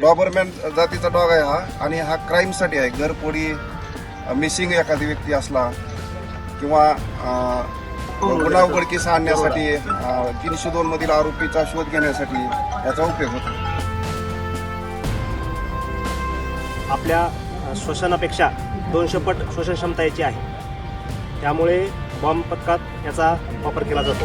Dobermann जातीचा dog आहे हा. आणि हा क्राईमसाठी आहे. घरपोडी मिसिंग एखादी व्यक्ती असला किंवा गुन्हा उघडकीस आणण्यासाठी तीनशे दोन मधील आरोपीचा शोध घेण्यासाठी याचा उपयोग होतो. आपल्या श्वसनापेक्षा दोनशे पट श्वसन क्षमता याची आहे. त्यामुळे बॉम्ब पथकात याचा वापर केला जातो.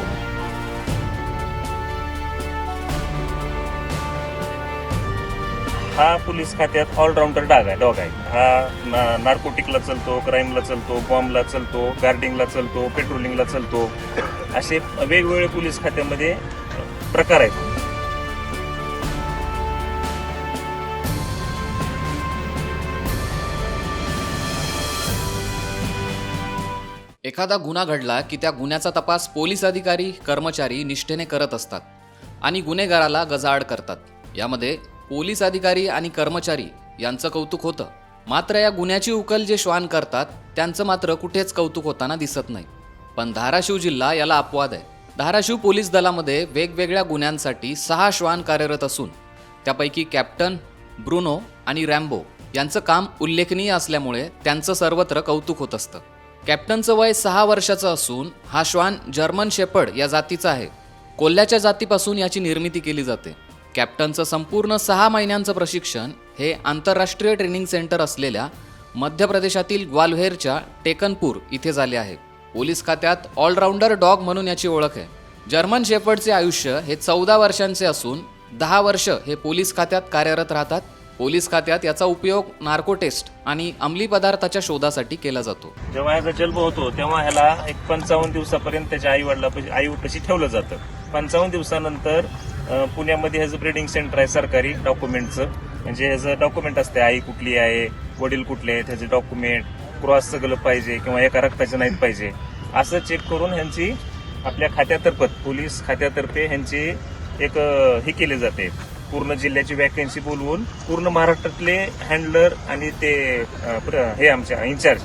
हा पोलीस खात्यात ऑलराऊंडर डाग आहे डॉग आहे. हा नार्कोटिकला चलतो क्राईमला चलतो बॉम्बला चलतो गार्डिंगला चलतो पेट्रोलिंगला चलतो. असे वेगवेगळे पोलीस खात्यामध्ये प्रकार आहेत. एखादा गुन्हा घडला की त्या गुन्ह्याचा तपास पोलीस अधिकारी कर्मचारी निष्ठेने करत असतात आणि गुन्हेगाराला गजाआड करतात. यामध्ये पोलीस अधिकारी आणि कर्मचारी यांचं कौतुक होतं. मात्र या गुन्ह्याची उकल जे श्वान करतात त्यांचं मात्र कुठेच कौतुक होताना दिसत नाही. पण धाराशिव जिल्हा याला अपवाद आहे. धाराशिव पोलीस दलामध्ये वेगवेगळ्या गुन्ह्यांसाठी सहा श्वान कार्यरत असून त्यापैकी कॅप्टन ब्रुनो आणि रॅम्बो यांचं काम उल्लेखनीय असल्यामुळे त्यांचं सर्वत्र कौतुक होत असतं. कॅप्टनचं वय सहा वर्षाचं असून हा श्वान जर्मन शेपर्ड या जातीचा आहे. कोल्ह्याच्या जातीपासून याची निर्मिती केली जाते. कॅप्टनचं संपूर्ण सहा महिन्यांचं प्रशिक्षण हे आंतरराष्ट्रीय ट्रेनिंग सेंटर असलेल्या मध्य प्रदेशातील ग्वाल्हेरच्या टेकनपूर इथे झाले आहे. पोलीस खात्यात ऑलराऊंडर डॉग म्हणून याची ओळख आहे. जर्मन शेपर्डचे आयुष्य हे चौदा वर्षांचे असून दहा वर्ष हे पोलीस खात्यात कार्यरत राहतात. पोलीस खात्यात याचा उपयोग नार्को टेस्ट आणि अंमली पदार्थाच्या शोधासाठी केला जातो. जेव्हा ह्याचा जन्म होतो तेव्हा ह्याला एक पंचावन्न दिवसापर्यंत त्याच्या आई वडिला आई कशी ठेवलं जातं. पंचावन्न दिवसानंतर पुण्यामध्ये ह्याचं ब्रिडिंग सेंटर आहे सरकारी डॉक्युमेंटचं म्हणजे ह्याचं डॉक्युमेंट असते आई कुठली आहे वडील कुठले आहेत ह्याचे डॉक्युमेंट क्रॉस सगळं पाहिजे किंवा एका रक्ताचे नाहीत पाहिजे. असं चेक करून ह्यांची आपल्या खात्यातर्फे पोलीस खात्यातर्फे ह्यांची एक हे केले जाते. पूर्ण जिल्ह्याची वॅकन्सी बोलवून पूर्ण महाराष्ट्रातले हँडलर आणि ते प्र- हे आमच्या इन्चार्ज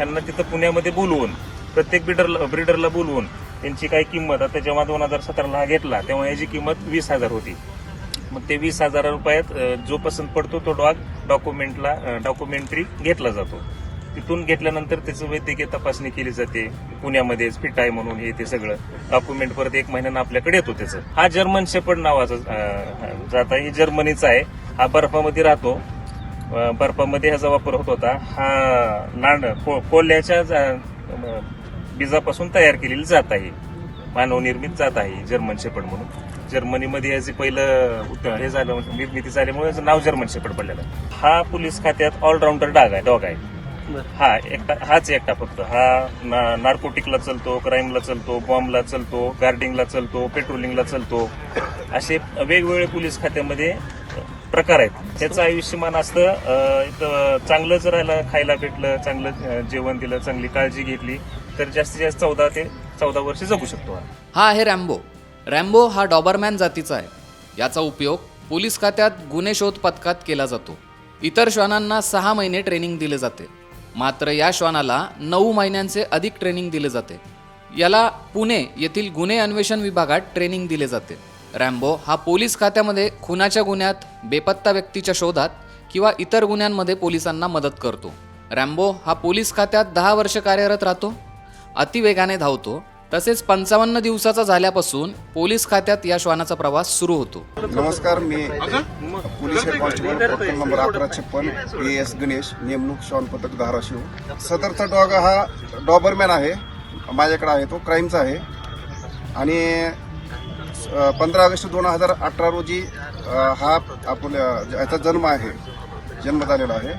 यांना तिथं पुण्यामध्ये बोलवून प्रत्येक ब्रिडरला ब्रिडरला बोलवून त्यांची काही किंमत आता जेव्हा दोन हजार सतराला हा घेतला तेव्हा याची किंमत वीस हजार होती. मग ते वीस हजार रुपयात जो पसंत पडतो तो डॉग डॉक्युमेंटला डॉक्युमेंटरी घेतला जातो. तिथून घेतल्यानंतर त्याचं वैद्यकीय तपासणी केली जाते. पुण्यामध्येच फिट आहे म्हणून हे ते सगळं. डॉक्युमेंट परत एक महिन्यानं आपल्याकडे येतो त्याचं. हा जर्मन शेपड नावाचा जात आहे जर्मनीचा आहे. हा बर्फामध्ये राहतो. बर्फामध्ये ह्याचा वापर होत होता. हा नांड कोल्ह्याच्या जा- बीजापासून तयार केलेली जात आहे. मानवनिर्मित जात आहे जर्मन शेपर्ड म्हणून. जर्मनीमध्ये याचे पहिलं उत- हे झालं निर्मिती झाल्यामुळे याचं नाव जर्मन शेपर्ड पडलेलं आहे. हा पोलीस खात्यात ऑलराऊंडर डाग आहे डॉग आहे. हा एकटा हाच एकटा फक्त. हा ना- नार्कोटिकला चलतो क्राईमला चलतो बॉम्बला चलतो गार्डिंगला चलतो पेट्रोलिंगला चलतो. असे वेगवेगळे पोलीस खात्यामध्ये प्रकार आहेत. त्याचं आयुष्यमान असतं अं, इथं चांगलं जर याला खायला भेटलं चांगलं जेवण दिलं चांगली काळजी घेतली. तर जास्तीत जास्त चौदा ते चौदा वर्ष जगू शकतो हा हा आहे रॅम्बो. रॅम्बो हा डॉबरमॅन जातीचा आहे. याचा उपयोग पोलीस खात्यात गुन्हे शोध पथकात केला जातो. इतर श्वानांना सहा महिने ट्रेनिंग दिले जाते. मात्र या श्वानाला नऊ महिन्यांचे अधिक ट्रेनिंग दिले जाते. याला पुणे येथील गुन्हे अन्वेषण विभागात ट्रेनिंग दिले जाते. रॅम्बो हा पोलीस खात्यामध्ये खुनाच्या गुन्ह्यात बेपत्ता व्यक्तीच्या शोधात किंवा इतर गुन्ह्यांमध्ये पोलिसांना मदत करतो. रॅम्बो हा पोलीस खात्यात दहा वर्ष कार्यरत राहतो. अतिवेगाने धावतो. तसेच पंचावन्न दिवसाचा झाल्यापासून पोलीस खात्यात या श्वानाचा प्रवास सुरू होतो. नमस्कार मी पोलीस हेड कॉन्स्टेबल प्रकरण नंबर अकरा छप्पन ए एस गणेश नेमणूक श्वान पथक धाराशिव. सदरचा डॉग हा डॉबरमॅन आहे माझ्याकडे आहे तो क्राईमचा आहे. आणि पंधरा ऑगस्ट दोन हजार अठरा रोजी हा आपल्या याचा जन्म आहे जन्म झालेला आहे.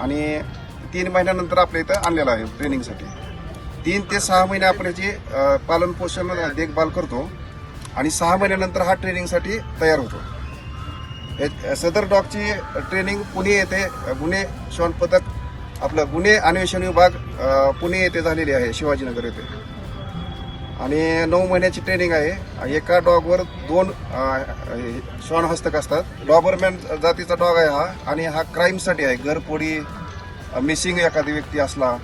आणि तीन महिन्यानंतर आपल्या इथं आणलेला आहे ट्रेनिंगसाठी तीन ते सहा महिने आपण याची पालन पोषण देखभाल करतो आणि सहा महिन्यानंतर हा ट्रेनिंगसाठी तयार होतो. सदर डॉगची ट्रेनिंग पुणे येथे गुन्हे श्वान पथक आपलं गुन्हे अन्वेषण विभाग पुणे येथे झालेली आहे शिवाजीनगर येथे. आणि नऊ महिन्याची ट्रेनिंग आहे. एका डॉगवर दोन श्वान हस्तक असतात. डॉबरमॅन जातीचा डॉग आहे हा. आणि हा क्राईमसाठी आहे. घरपोडी मिसिंग एखादी व्यक्ती असला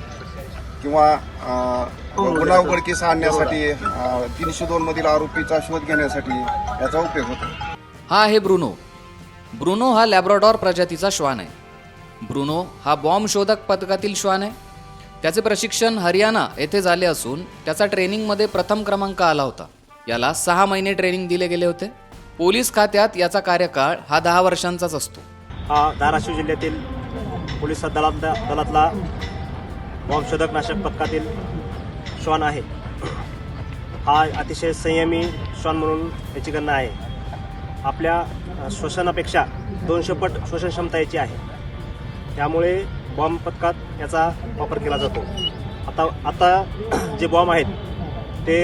किंवा अ, गुन्हा उघडकीस आणण्यासाठी तीनशे दोन मधील आरोपीचा शोध घेण्यासाठी याचा उपयोग होतो. हा आहे ब्रुनो. ब्रुनो हा लॅब्राडॉर प्रजातीचा श्वान आहे. ब्रुनो हा बॉम्ब शोधक पथकातील श्वान आहे. त्याचे प्रशिक्षण हरियाणा येथे झाले असून त्याचा ट्रेनिंगमध्ये प्रथम क्रमांक आला होता. याला सहा महिने ट्रेनिंग दिले गेले होते. पोलीस खात्यात याचा कार्यकाळ हा दहा वर्षांचाच असतो. हा धाराशिव जिल्ह्यातील पोलीस दलात दलातला बॉम्बशोधक नाशक पथकातील श्वान आहे. हा अतिशय संयमी श्वान म्हणून याची गणना आहे. आपल्या श्वसनापेक्षा दोनशे पट श्वसन क्षमता याची आहे. त्यामुळे बॉम्ब पथकात याचा वापर केला जातो. आता आता जे बॉम्ब आहेत ते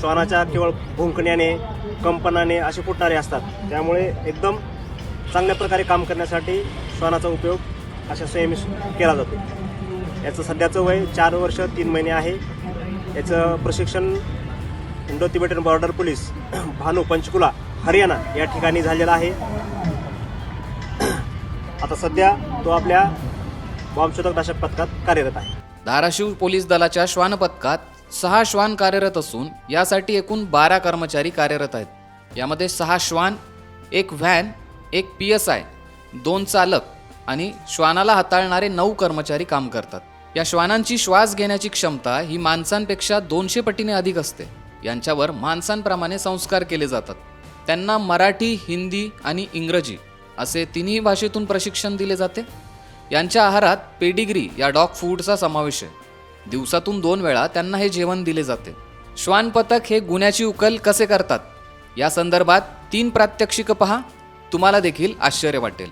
श्वानाच्या केवळ भुंकण्याने कंपनाने असे फुटणारे असतात. त्यामुळे एकदम चांगल्या प्रकारे काम करण्यासाठी श्वानाचा उपयोग अशा संयमी केला जातो. याचं सध्याचं वय चार वर्ष तीन महिने आहे. याचं प्रशिक्षण Indo Tibetan border police Bhanu Panchkula Haryana या ठिकाणी झालेला आहे. आता सध्या तो आपल्या बॉम्बशोधक नाशक पथकात कार्यरत आहे. धाराशिव पोलीस दलाच्या श्वान पथकात सहा श्वान कार्यरत असून यासाठी एकूण बारा कर्मचारी कार्यरत आहेत. यामध्ये सहा श्वान एक व्हॅन एक पी एस आय दोन चालक आणि श्वानाला हाताळणारे नऊ कर्मचारी काम करतात. या श्वानांची श्वास घेण्याची क्षमता ही माणसांपेक्षा दोनशे पटीने अधिक असते. यांच्यावर माणसांप्रमाणे संस्कार केले जातात. त्यांना मराठी हिंदी आणि इंग्रजी असे तिन्ही भाषेतून प्रशिक्षण दिले जाते. यांच्या आहारात पेडिग्री या डॉग फूडचा समावेश आहे. दिवसातून दोन वेळा त्यांना हे जेवण दिले जाते. श्वान पथक हे गुन्ह्याची उकल कसे करतात? या संदर्भात तीन प्रात्यक्षिकं पहा. तुम्हाला देखील आश्चर्य वाटेल.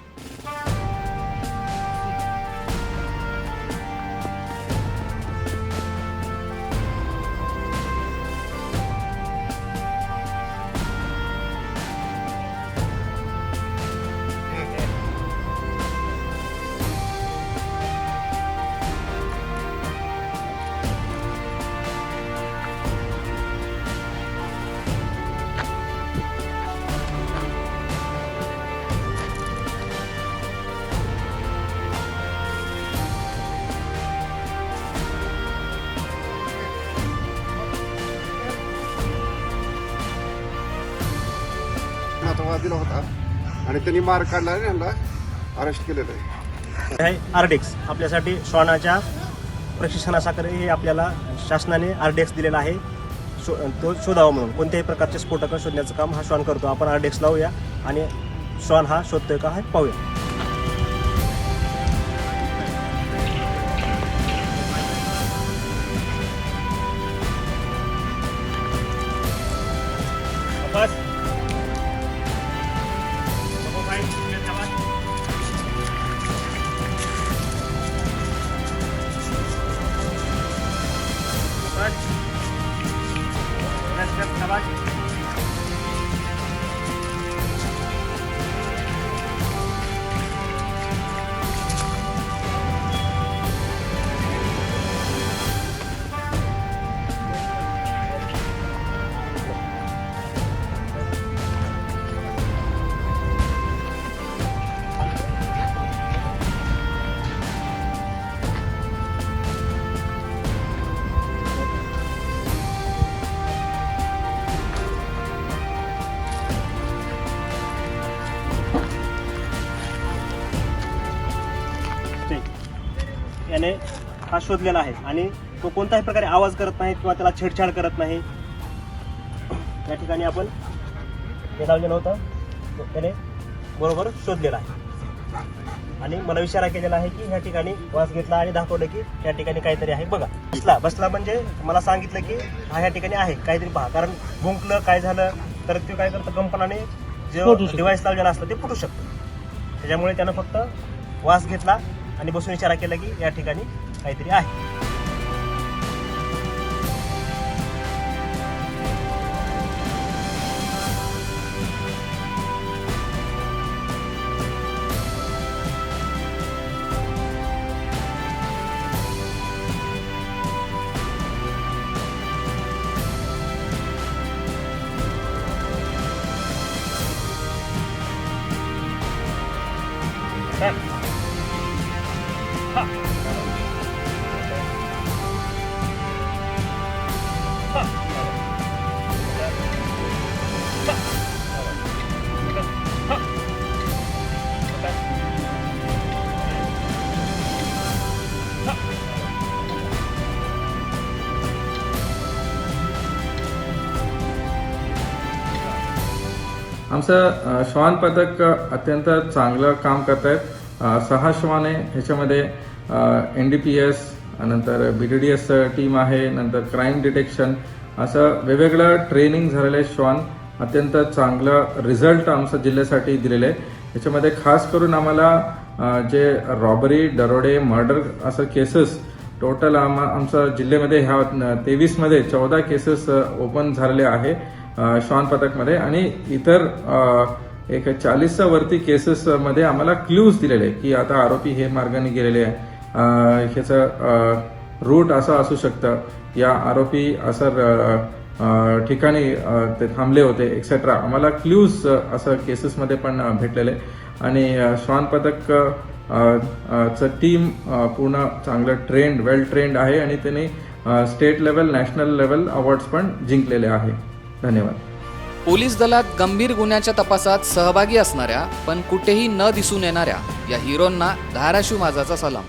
दिला होता. आणि त्यांनी मार काढला आणि यांना अरेस्ट केलेलं आहे. आहे आरडेक्स आपल्यासाठी श्वानाच्या प्रशिक्षणासाठी हे आपल्याला शासनाने आरडेक्स दिलेला आहे. शो तो शोधावा म्हणून. कोणत्याही प्रकारचे स्फोटकं शोधण्याचं काम हा श्वान करतो. आपण आरडेक्स लावूया आणि श्वान हा शोधतोय का हे पाहूया. याने हा शोधलेला आहे. आणि तो कोणत्याही प्रकारे आवाज करत नाही किंवा त्याला छेडछाड करत नाही. या ठिकाणी आपण हे लावलेलं होतं. त्याने बरोबर शोधलेला आहे. आणि मला इशारा केलेला आहे की ह्या ठिकाणी वास घेतला आणि दाखवलं की या ठिकाणी काहीतरी आहे. बघा बसला बसला म्हणजे मला सांगितलं की हा ह्या ठिकाणी आहे. काहीतरी पहा. कारण भुंकलं काय झालं तर ते काय करतं कंपनाने जे डिव्हाइस लावलेला असतं ते फुटू शकतं त्याच्यामुळे त्यानं फक्त वास घेतला आणि बसून इशारा केला की या ठिकाणी काहीतरी आहे. आमचं श्वान पथक अत्यंत चांगलं काम करत आहेत सहा श्वान आहे ह्याच्यामध्ये एन डी पी एस नंतर B D D S team आहे नंतर क्राईम डिटेक्शन असं वेगवेगळं ट्रेनिंग झालेलं आहे श्वान. अत्यंत चांगलं रिझल्ट आमच्या जिल्ह्यासाठी दिलेलं आहे. याच्यामध्ये खास करून आम्हाला जे रॉबरी दरोडे मर्डर असं केसेस टोटल आम आमच्या जिल्ह्यामध्ये ह्या तेवीसमध्ये चौदा केसेस ओपन झालेले आहे. श्वान पथकमध्ये. आणि इतर एक चाळीसच्या वरती केसेसमध्ये आम्हाला क्ल्यूज दिलेले आहे की आता आरोपी हे मार्गाने गेलेले आहे. ह्याचं रूट असं असू शकतं. या आरोपी असं ठिकाणी ते थांबले होते एक्सेट्रा आम्हाला क्ल्यूज असं केसेसमध्ये पण भेटलेले आणि श्वान पथक चं टीम पूर्ण चांगलं ट्रेंड वेल ट्रेंड आहे. आणि त्यांनी state level national level awards पण जिंकलेले आहे. धन्यवाद. पोलीस दलात गंभीर गुन्ह्याच्या तपासात सहभागी असणाऱ्या पण कुठेही न दिसून येणाऱ्या या हिरोंना धाराशिव माझाचा सलाम.